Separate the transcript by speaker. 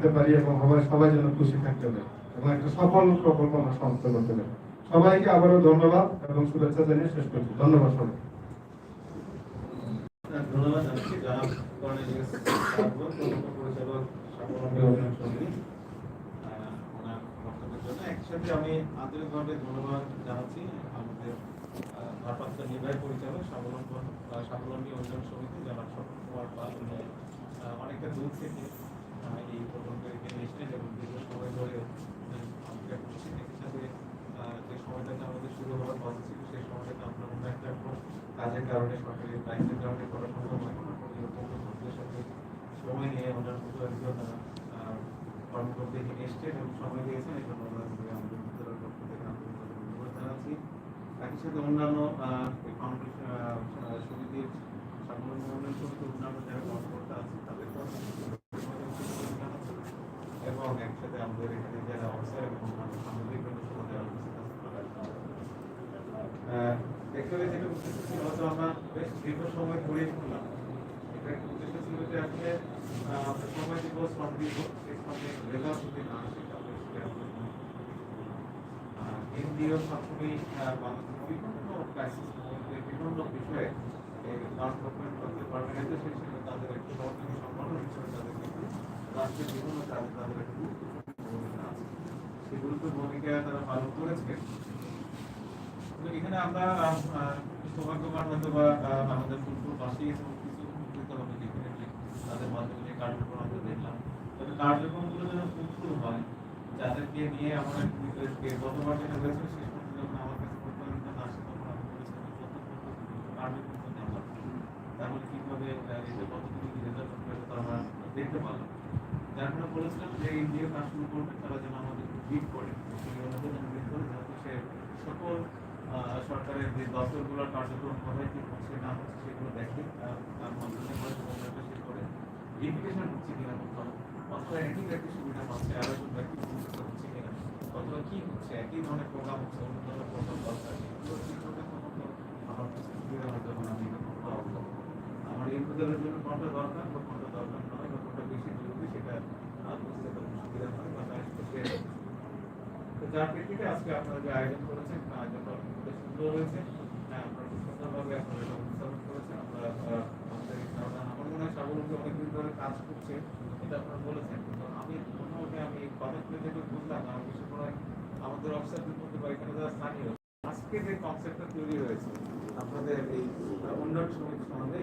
Speaker 1: করতে পারি এবং সবাই সবাই যেন খুশি থাকতে পারে। এবং একটা সফল প্রকল্প আমরা সমাপ্ত করতে পারি। সবাইকে আবারও ধন্যবাদ এবং শুভেচ্ছা জানিয়ে শেষ করছি। ধন্যবাদ সবাই
Speaker 2: আমি আন্তরিকভাবে ধন্যবাদ জানাচ্ছি। আমাদের ভারপ্রাপ্ত নির্বাহী পরিচালক স্বাবলম্বন স্বাবলম্বী অভিযান সমিতি যারা পাল অনেকটা দূর থেকে আহ, এই প্রকল্পের এখানে এসেছেন এবং দীর্ঘ সময় ধরে উনি আমাকে করছেন একই সাথে আহ, যে সময়টাতে আমাদের শুরু হওয়ার কথা ছিল সেই সময়টাতে আমরা অন্য একটা কোনো কাজের কারণে সরকারি দায়িত্বের কারণে করা সম্ভব হয় অত্যন্ত ধৈর্যের সাথে সময় নিয়ে মতো একজন আহ, কর্মকর্তা এবং সময় দিয়েছেন। এই জন্য আমাদের বিদ্যালয়ের পক্ষ থেকে ধন্যবাদ জানাচ্ছি। একই সাথে অন্যান্য সমিতির সাধারণ সমিতির অন্যান্য যারা কর্মকর্তা আছে জানাচ্ছি এবং একসাথে আমাদের এখানে যারা অফিসার এবং সহ যারা এখানে যেটা উদ্দেশ্য হয়তো আমরা বেশ দীর্ঘ সময় পরে করলাম এটা উদ্দেশ্য ছিল যে আসলে সময় দিব, শ্রম দিব, সেই শ্রমের রেজাল্ট যদি না ক্রাইসিস বিভিন্ন বিষয়ে নন গভর্নমেন্ট করতে পারবে না সেই হিসেবে তাদের একটি সহযোগী সংগঠন হিসেবে তাদের কিন্তু রাষ্ট্রের বিভিন্ন কাজে তাদের একটা ভূমিকা আছে। সেই গুরুত্বপূর্ণ ভূমিকা তারা পালন করেছে। এখানে আমরা দেখলাম হয়, যাদেরকে নিয়ে আমরা গতবার যেটা হয়েছিল, শেষ পর্যন্ত বলেছিলাম দেখতে পারলাম। যার ফলে বলেছিলাম যে এনজিও কাজ শুরু করবে, তারা যেন আমাদের লিড করে, যাতে সে সকল সরকারের যে দপ্তরগুলোর কার্যক্রম কোথায় কি হচ্ছে, না হচ্ছে, সেগুলো দেখে, তার মাধ্যমে হয়তো কোনো সে করে। ভেরিফিকেশন হচ্ছে কিনা কোথাও? অথবা একই ব্যক্তি সুবিধা পাচ্ছে আরও একজন ব্যক্তি উপকৃত হচ্ছে কিনা? অথবা কি হচ্ছে? একই ধরনের প্রোগ্রাম হচ্ছে, অন্য ধরনের প্রোগ্রাম দরকার এগুলো ঠিক করতে তো আমার সুবিধা হয় যখন আমি আমার এই উপজেলার জন্য কোনটা দরকার নয় বা কোনটা বেশি জরুরি সেটা আহ, বুঝতে তখন সুবিধা হয় বা তার সাথে share করতে। তো যার আজকে আপনারা যে আয়োজন করেছেন আয়োজনটা সুন্দর হয়েছে। হ্যাঁ আপনারা সুন্দরভাবে এটা করেছেন। আমাদের আমার মনে হয় স্বাবলম্বী অনেকদিন ধরে কাজ এটা আপনারা বলেছেন। আমি আমি এই করে আমাদের অফিসারদের মধ্যে বা এখানে যারা স্থানীয়, আজকে যে কনসেপ্টটা তৈরি হয়েছে, আপনাদের এই উন্নয়ন সমিতি সম্বন্ধে